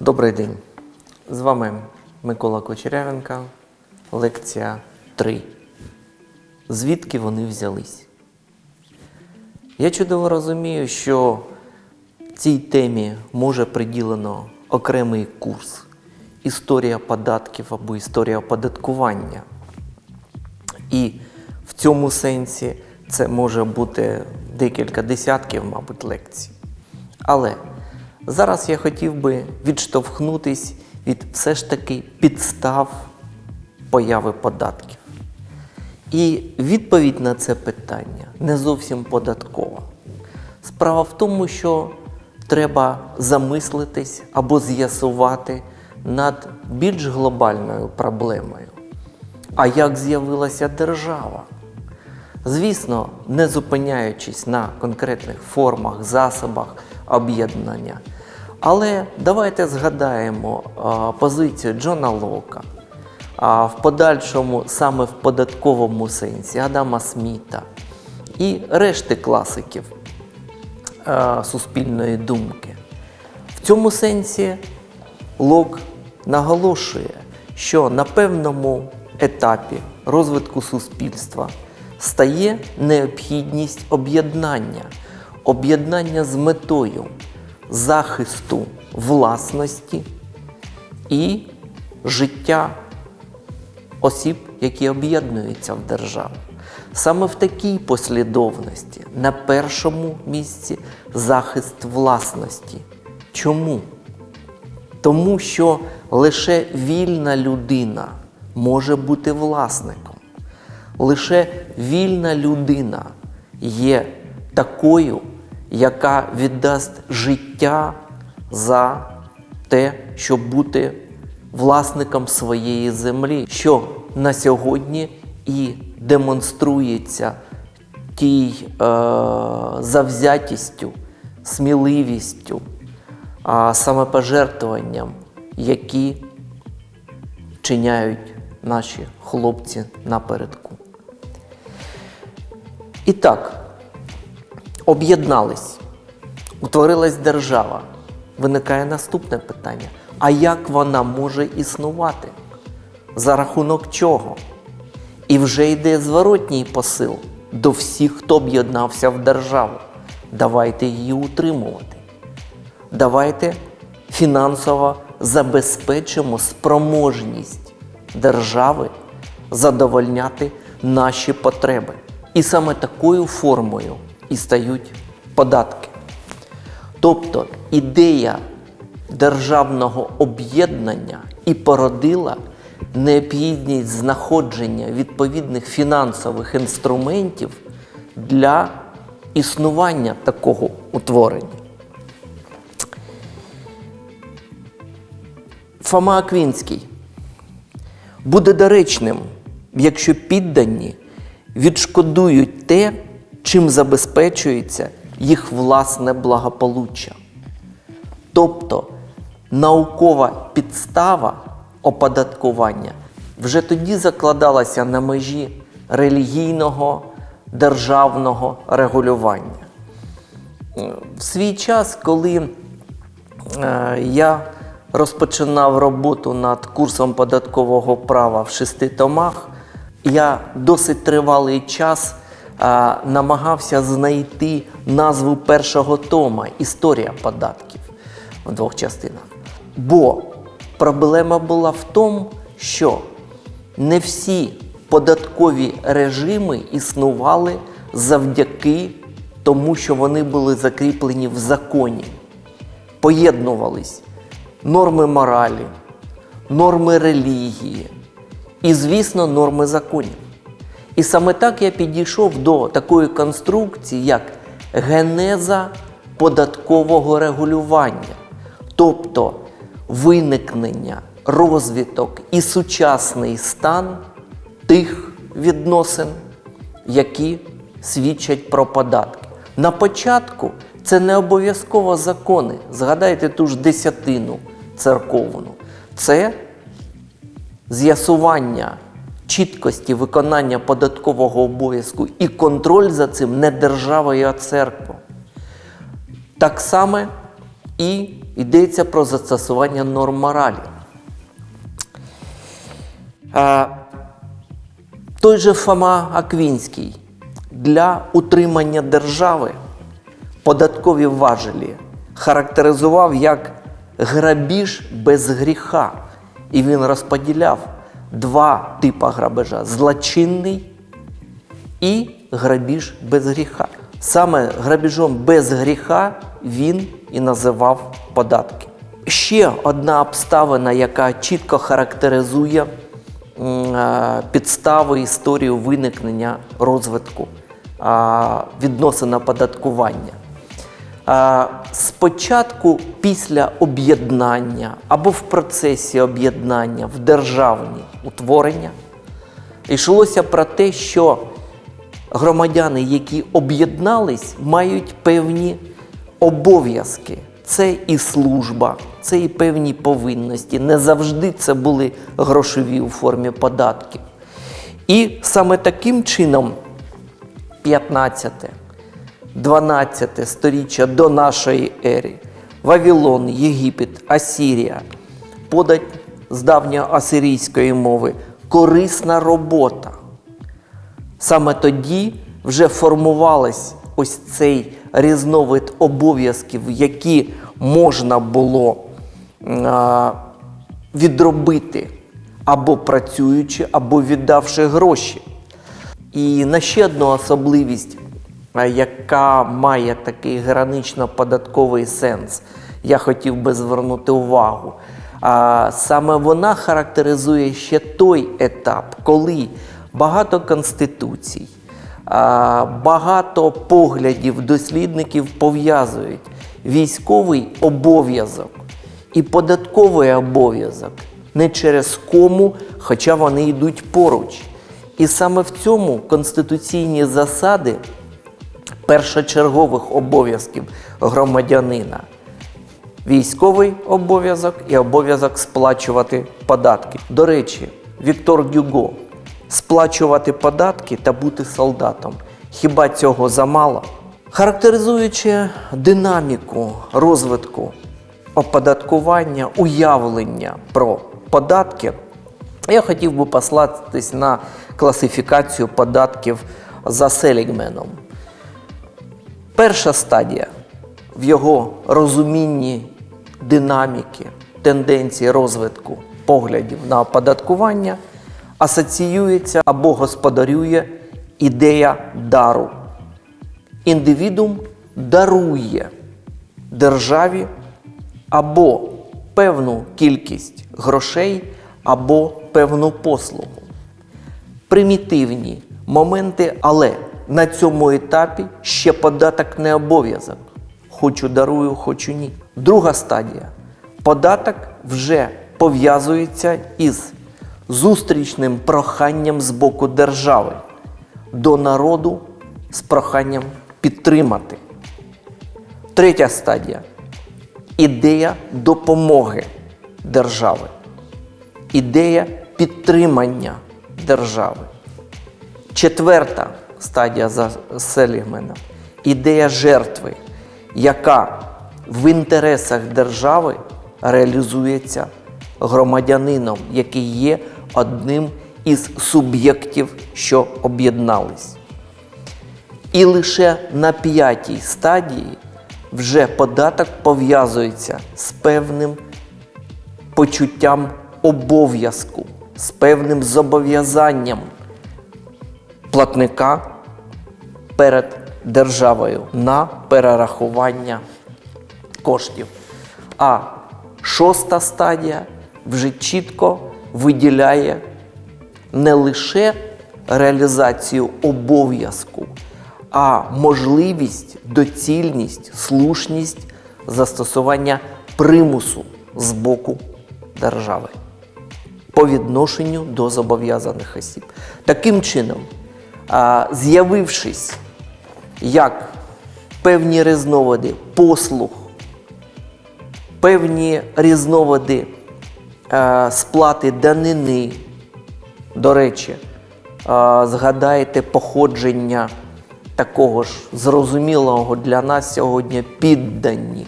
Добрий день. З вами Микола Кочерявенка, лекція 3. Звідки вони взялись? Я чудово розумію, що цій темі може приділено окремий курс Історія податків або історія оподаткування. І в цьому сенсі це може бути декілька десятків, мабуть, лекцій. Але зараз я хотів би відштовхнутись від все ж таки підстав появи податків. І відповідь на це питання не зовсім податкова. Справа в тому, що треба замислитись або з'ясувати над більш глобальною проблемою. А як з'явилася держава? Звісно, не зупиняючись на конкретних формах, засобах об'єднання. Але давайте згадаємо а, позицію Джона Лока, а в подальшому саме в податковому сенсі Адама Сміта і решти класиків а, суспільної думки. В цьому сенсі Лок наголошує, що на певному етапі розвитку суспільства стає необхідність об'єднання, об'єднання з метою захисту власності і життя осіб, які об'єднуються в державу. Саме в такій послідовності на першому місці захист власності. Чому? Тому що лише вільна людина може бути власником. Лише вільна людина є такою, яка віддасть життя за те, щоб бути власником своєї землі, що на сьогодні і демонструється тій е, завзятістю, сміливістю, а самопожертвуванням, які чиняють наші хлопці напередку. І так, об'єднались, утворилась держава. Виникає наступне питання: а як вона може існувати? За рахунок чого? І вже йде зворотній посил до всіх, хто об'єднався в державу. Давайте її утримувати. Давайте фінансово забезпечимо спроможність держави задовольняти наші потреби. І саме такою формою і стають податки. Тобто ідея державного об'єднання і породила необхідність знаходження відповідних фінансових інструментів для існування такого утворення. Фома Аквінський буде доречним, якщо піддані відшкодують те, чим забезпечується їх власне благополуччя. Тобто наукова підстава оподаткування вже тоді закладалася на межі релігійного державного регулювання. В свій час, коли е, я розпочинав роботу над курсом податкового права в шести томах, я досить тривалий час а, намагався знайти назву першого тома Історія податків в двох частинах. Бо проблема була в тому, що не всі податкові режими існували завдяки тому, що вони були закріплені в законі, поєднувались норми моралі, норми релігії і, звісно, норми законів. І саме так я підійшов до такої конструкції, як генеза податкового регулювання, тобто виникнення, розвиток і сучасний стан тих відносин, які свідчать про податки. На початку це не обов'язково закони. Згадайте ту ж десятину церковну. Це з'ясування чіткості виконання податкового обов'язку і контроль за цим не державою, а церква. Так само і йдеться про застосування норм моралі. Е, той же Фома Аквінський для утримання держави податкові важелі характеризував як грабіж без гріха. І він розподіляв два типи грабежа злочинний і грабіж без гріха. Саме грабіжом без гріха він і називав податки. Ще одна обставина, яка чітко характеризує е, підстави історію виникнення розвитку відносин оподаткування. Спочатку після об'єднання або в процесі об'єднання в державні утворення йшлося про те, що громадяни, які об'єднались, мають певні обов'язки. Це і служба, це і певні повинності. Не завжди це були грошові у формі податків. І саме таким чином 15, 12 сторіччя до нашої ери Вавилон, Єгипет, Асірія, подать з давньоасирійської мови корисна робота. Саме тоді вже формувалась ось цей різновид обов'язків, які можна було а, відробити або працюючи, або віддавши гроші. І на ще одну особливість, яка має такий гранично-податковий сенс, я хотів би звернути увагу. Саме вона характеризує ще той етап, коли багато конституцій, багато поглядів дослідників пов'язують військовий обов'язок і податковий обов'язок не через кому, хоча вони йдуть поруч. І саме в цьому конституційні засади першочергових обов'язків громадянина. Військовий обов'язок і обов'язок сплачувати податки. До речі, Віктор Гюго сплачувати податки та бути солдатом. Хіба цього замало? Характеризуючи динаміку розвитку оподаткування, уявлення про податки, я хотів би послатись на класифікацію податків за Селігменом. Перша стадія в його розумінні динаміки, тенденції розвитку поглядів на оподаткування асоціюється або господарює ідея дару. Індивідум дарує державі або певну кількість грошей, або певну послугу примітивні моменти, але на цьому етапі ще податок не обов'язок. Хочу дарую, хочу ні. Друга стадія. Податок вже пов'язується із зустрічним проханням з боку держави до народу з проханням підтримати. Третя стадія ідея допомоги держави ідея підтримання держави. Четверта стадія за Селігмена ідея жертви, яка в інтересах держави реалізується громадянином, який є одним із суб'єктів, що об'єднались. І лише на п'ятій стадії вже податок пов'язується з певним почуттям обов'язку, з певним зобов'язанням платника перед державою на перерахування коштів. А шоста стадія вже чітко виділяє не лише реалізацію обов'язку, а можливість, доцільність, слушність застосування примусу з боку держави по відношенню до зобов'язаних осіб. Таким чином, з'явившись як певні різновиди послуг, певні різновиди е, сплати данини, до речі, е, згадайте походження такого ж зрозумілого для нас сьогодні піддані.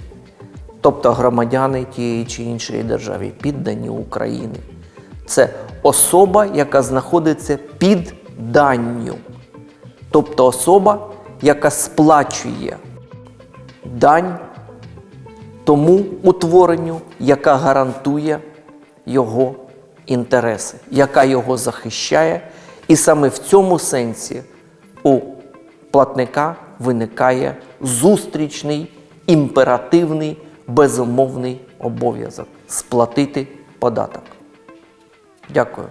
тобто громадяни тієї чи іншої держави, піддані України. Це особа, яка знаходиться під данню, тобто особа, яка сплачує дань тому утворенню, яка гарантує його інтереси, яка його захищає. І саме в цьому сенсі у платника виникає зустрічний, імперативний, безумовний обов'язок сплатити податок. Дякую.